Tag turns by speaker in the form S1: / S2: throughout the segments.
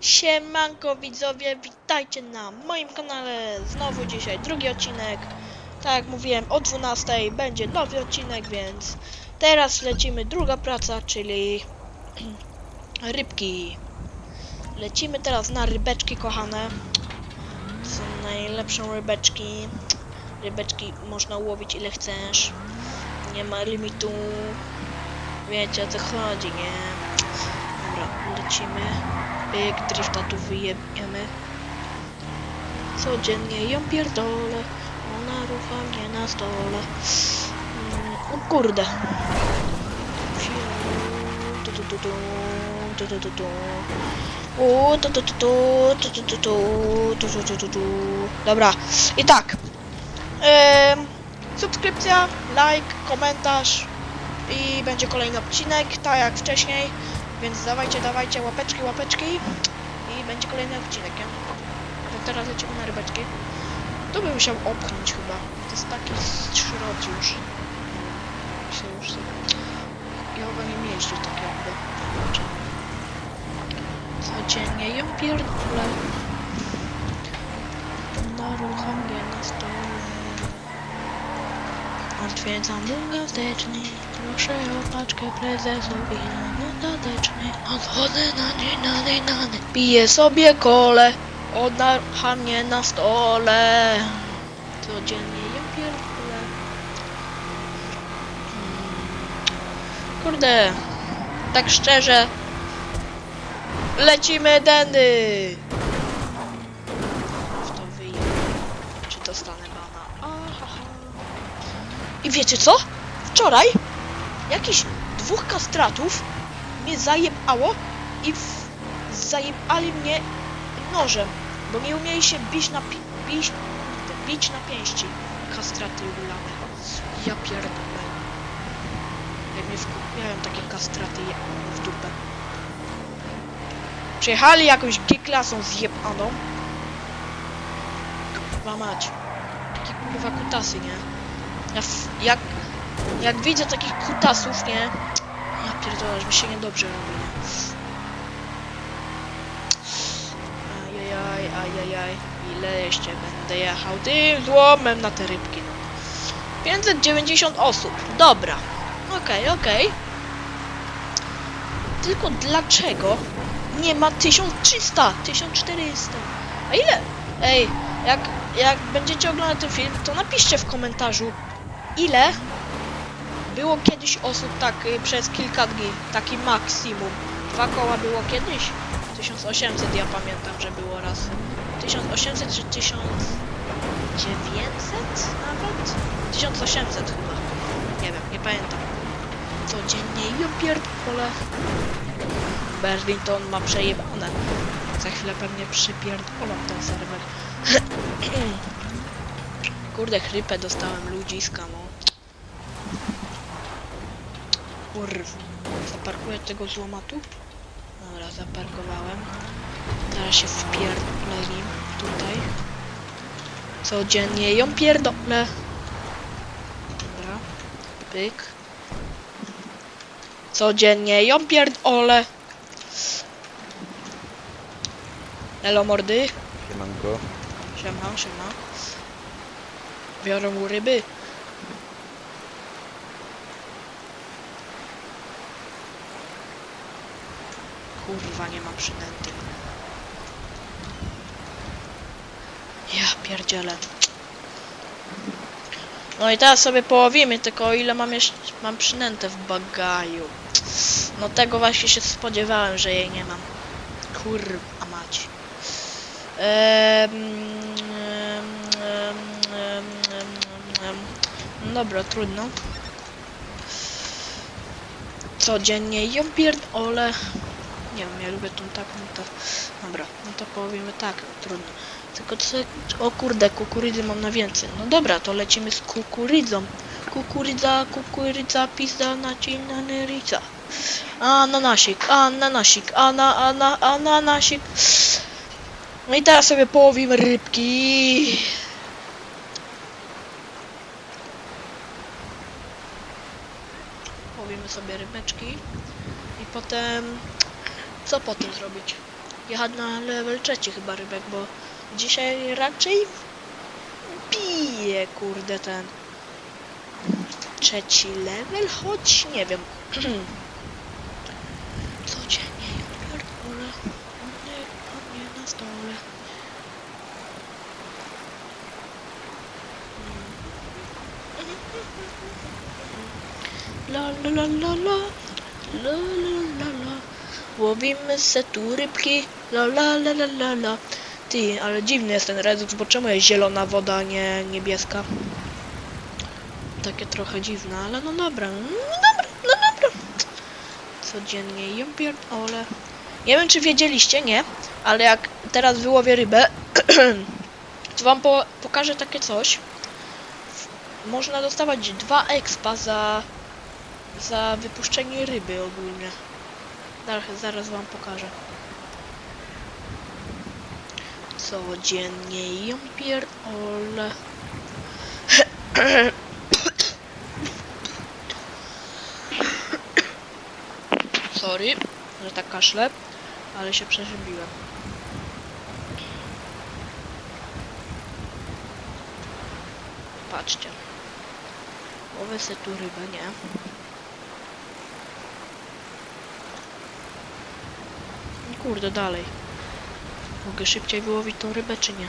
S1: Siemanko widzowie, witajcie na moim kanale. Znowu dzisiaj drugi odcinek. Tak jak mówiłem, o 12 będzie nowy odcinek, więc teraz lecimy druga praca, czyli rybki. Lecimy teraz na rybeczki kochane. Są najlepsze rybeczki. Rybeczki można łowić ile chcesz. Nie ma limitu. Wiecie o co chodzi, nie? Dobra, lecimy. Jak drifta tu wyjemiemy. Codziennie ją pierdolę. Ona rucha mnie na stole. O kurde. Dobra, i tak. Subskrypcja, like, komentarz i będzie kolejny odcinek, tak jak wcześniej. Więc dawajcie, dawajcie łapeczki, łapeczki i będzie kolejny odcinek, nie? To teraz lecimy na rybeczki. Tu bym musiał opchnąć chyba. To jest taki szrot już. Się już sobie... Ja chyba nie mieści tak jakby. Codziennie ją pierdolę. Narucha mnie na stole. Odwiedzam gazeczny. Proszę o paczkę prezesowi na dodateczny. Odchodzę na dzień, na dzień, na. Piję sobie kole. Odnarcha mnie na stole. Codziennie jem pierdolę. Hmm. Kurde. Tak szczerze. Lecimy deny. I wiecie co? Wczoraj jakiś dwóch kastratów mnie zajebało i w... zajebali mnie nożem, bo nie umieli się bić na pi... bić, bić na pięści. Kastraty ulane. Ja pierdolę. Jak mnie wkupiają takie kastraty je w dupę. Przyjechali jakąś G-klasą zjebaną. Kurwa. Takie kurwa kutasy, nie? Ja jak, jak widzę takich kutasów, nie? Ja pierdolę, że mi się niedobrze robi? Ajajaj, ajajaj. Ile jeszcze będę jechał tym złomem na te rybki, no. 590 osób. Dobra. Okej, okej. Tylko dlaczego nie ma 1300, 1400? A ile? Ej, jak, jak będziecie oglądać ten film, to napiszcie w komentarzu, ile było kiedyś osób tak y, przez kilka dni, taki maksimum. Dwa koła było kiedyś? 1800 ja pamiętam, że było raz. 1800 czy 1900 nawet? 1800 chyba. Nie wiem, nie pamiętam. Codziennie ja pierdolę. Berlington ma przejebane. Za chwilę pewnie przypierdolą ten serwer. Kurde, chrypę dostałem ludziska, no. Kurw. Zaparkuję tego złomatu? Dobra, zaparkowałem. Teraz się wpierdolę nim tutaj. Codziennie ją pierdolę. Dobra. Pyk. Codziennie ją pierdolę. Elo mordy.
S2: Siemanko.
S1: Siema, siema. Biorą ryby. Kurwa, nie mam przynęty. Ja pierdzielę. No i teraz sobie połowimy, tylko o ile mam jeszcze, mam przynętę w bagaju. No tego właśnie się spodziewałem, że jej nie mam. Kurwa mać. Em, Dobra, trudno. Codziennie ją pierdolę. Nie wiem, ja lubię tą taką, to... Dobra, no to powiemy tak, trudno. Tylko co... O kurde, kukurydzy mam na więcej. No dobra, to lecimy z kukurydzą. Kukurydza, kukurydza, pizza, nacina, nyrica. Ananasik, ananasik, ana, ana, ananasik. No i teraz sobie połowimy rybki. Połowimy sobie rybeczki. I potem... Co potem zrobić? jechać na level trzeci chyba rybek, bo dzisiaj raczej bije, kurde, ten trzeci level, choć nie wiem. Codziennie ją pierdolę, a mnie, a mnie na stole. La la la la la La la Łowimy se tu rybki La la la la la la Ty, ale dziwny jest ten redux, bo czemu jest zielona woda, nie niebieska? Takie trochę dziwne, ale no dobra, no dobra, no dobra. Codziennie ją pierdolę. Nie wiem, czy wiedzieliście, nie? Ale jak teraz wyłowię rybę, to wam po pokażę takie coś. Można dostawać dwa expa za za wypuszczenie ryby ogólnie. Zaraz, zaraz wam pokażę. Codziennie ją pierdolę. Sorry, że tak kaszle, ale się przeżywiłem. Patrzcie. Łowię se tu rybę, nie? Kurde, dalej. Mogę szybciej wyłowić tą rybę, czy nie?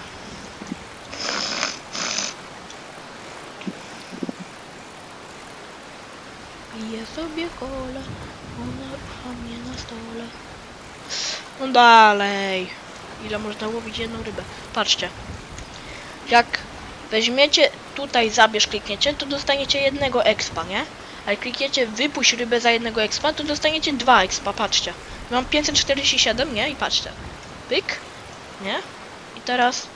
S1: Piję sobie kole, ona a mnie na stole. No dalej. Ile można łowić jedną rybę? Patrzcie. Jak weźmiecie tutaj zabierz klikniecie, to dostaniecie jednego expa, nie? Jak klikniecie wypuść rybę za jednego expa, to dostaniecie dwa expa, patrzcie. Mam 547, nie? I patrzcie. Pyk. Nie? I teraz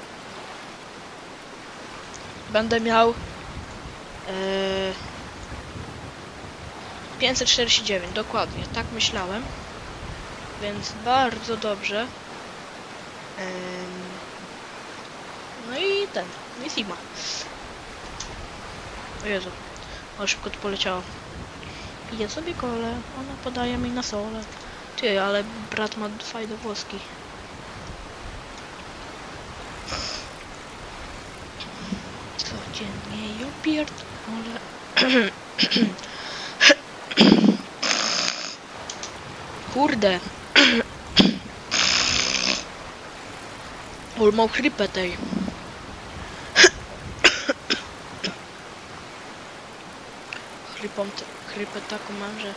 S1: będę miał yy, 549, dokładnie, tak myślałem. Więc bardzo dobrze. Ym, no i ten, i Sigma. O Jezu, ale szybko to poleciało. Piję sobie kole, ona podaje mi na sole. Ty, ale brat ma fajne włoski. Codziennie ją pierdolę. Kurde. Ol mam chrypę tej. Chrypą, chrypę taką mam, że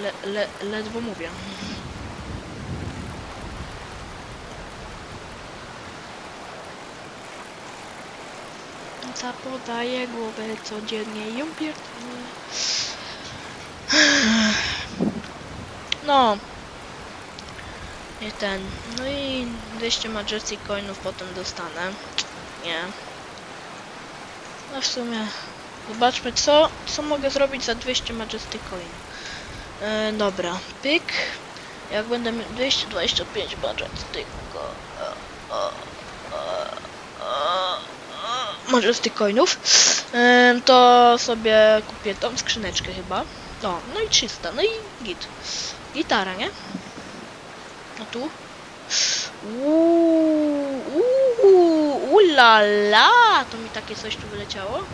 S1: le, le, ledwo mówię. Co podaje głowę codziennie ją pierdolę. No. I ten. No i 200 Majestic Coinów potem dostanę. Nie. No w sumie. Zobaczmy co, co mogę zrobić za 200 Majestic Coin. E, dobra, pyk. Jak będę miał 225 Majestic e, e, e, e, Majestic Coinów, e, to sobie kupię tą skrzyneczkę chyba. O, no i 300, no i git. Gitara, nie? A tu? Uuu, ulala, to mi takie coś tu wyleciało.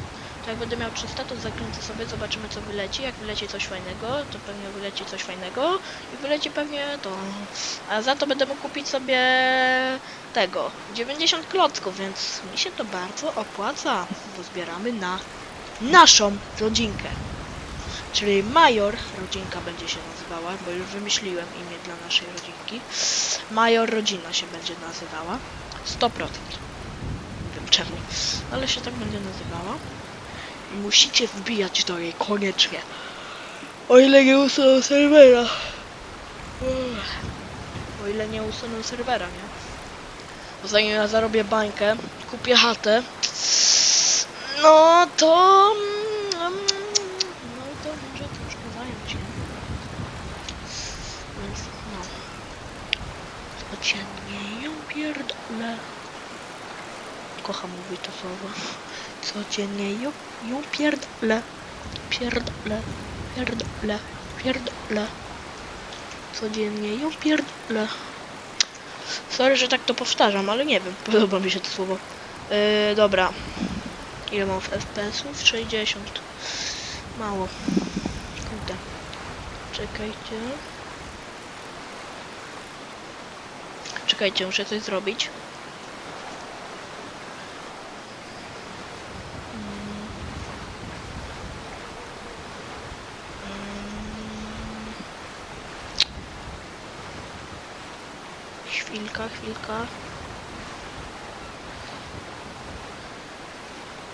S1: To jak będę miał 300, to zakręcę sobie, zobaczymy co wyleci. Jak wyleci coś fajnego, to pewnie wyleci coś fajnego i wyleci pewnie to. A za to będę mógł kupić sobie tego, 90 klocków, więc mi się to bardzo opłaca, bo zbieramy na naszą rodzinkę. Czyli Major rodzinka będzie się nazywała, bo już wymyśliłem imię dla naszej rodzinki. Major rodzina się będzie nazywała. 100%. Nie wiem czemu, ale się tak będzie nazywała. Musicie wbijać do jej koniecznie. O ile nie usuną serwera. O ile nie usuną serwera, nie? Bo zanim ja zarobię bańkę, kupię chatę, no to... mm, No to może troszkę zająć, nie? Więc no. Codziennie ją pierdolę. Kocham mówić to słowo. Codziennie ją, ją pierdolę. Pierdolę. Pierdolę. Pierdolę. Codziennie ją pierdolę. Sorry, że tak to powtarzam, ale nie wiem, podoba mi się to słowo. Yy, dobra. Ile mam FPS-ów? 60. Mało. Kurde. Czekajcie. Czekajcie, muszę coś zrobić. Chwilka, chwilka.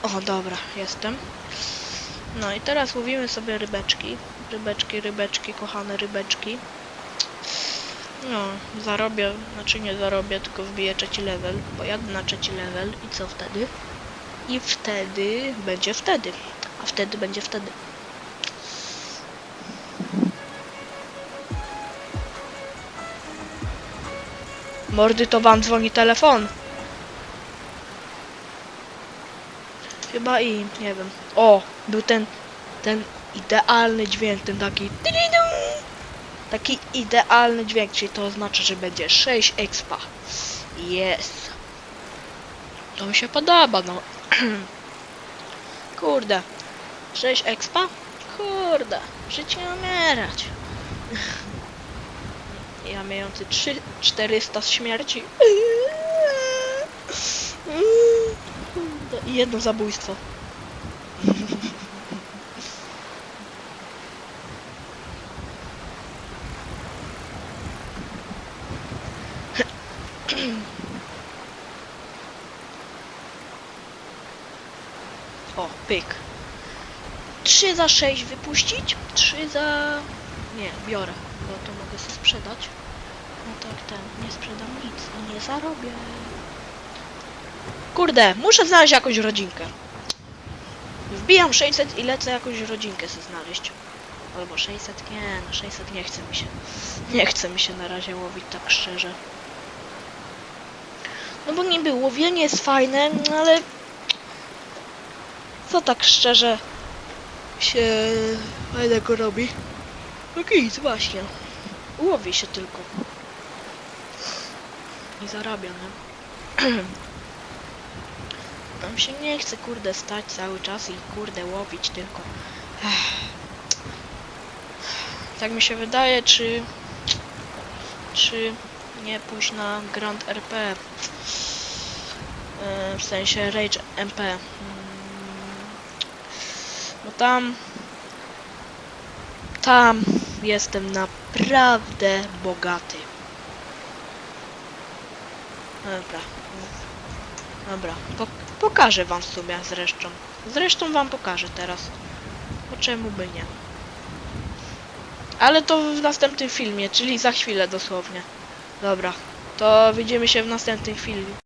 S1: O, dobra, jestem. No i teraz łowimy sobie rybeczki. Rybeczki, rybeczki, kochane rybeczki. No, zarobię, znaczy nie zarobię, tylko wbiję trzeci level, bo jadę na trzeci level i co wtedy? I wtedy będzie wtedy, a wtedy będzie wtedy. Mordy to wam dzwoni telefon. Chyba i nie wiem. O, był ten ten idealny dźwięk, ten taki taki idealny dźwięk, czyli to oznacza, że będzie 6 expa. Jest. To mi się podoba, no. Kurde. 6 expa? Kurde. Życie umierać. Ja mający 3, 400 z śmierci. Jedno zabójstwo. O, pyk. 3 za 6 wypuścić? 3 za... Nie, biorę, to mogę sobie sprzedać. No tak, ten, nie sprzedam nic i nie zarobię. Kurde, muszę znaleźć jakąś rodzinkę. Wbijam 600 i lecę jakąś rodzinkę sobie znaleźć. Albo 600, nie, no 600 nie chce mi się. Nie chce mi się na razie łowić tak szczerze. No bo niby łowienie jest fajne, ale... Co tak szczerze się fajnego robi? No nic, właśnie. Łowi się tylko. I zarabia, nie? Tam się nie chce, kurde, stać cały czas i kurde łowić tylko. Tak mi się wydaje, czy... Czy nie pójść na Grand RP? Yy, W sensie Rage MP. Mm. Bo tam... Tam jestem naprawdę bogaty. Dobra. Dobra. Po, pokażę wam w sumie zresztą. Zresztą wam pokażę teraz. Bo czemu by nie? Ale to w następnym filmie, czyli za chwilę dosłownie. Dobra. To widzimy się w następnym filmie.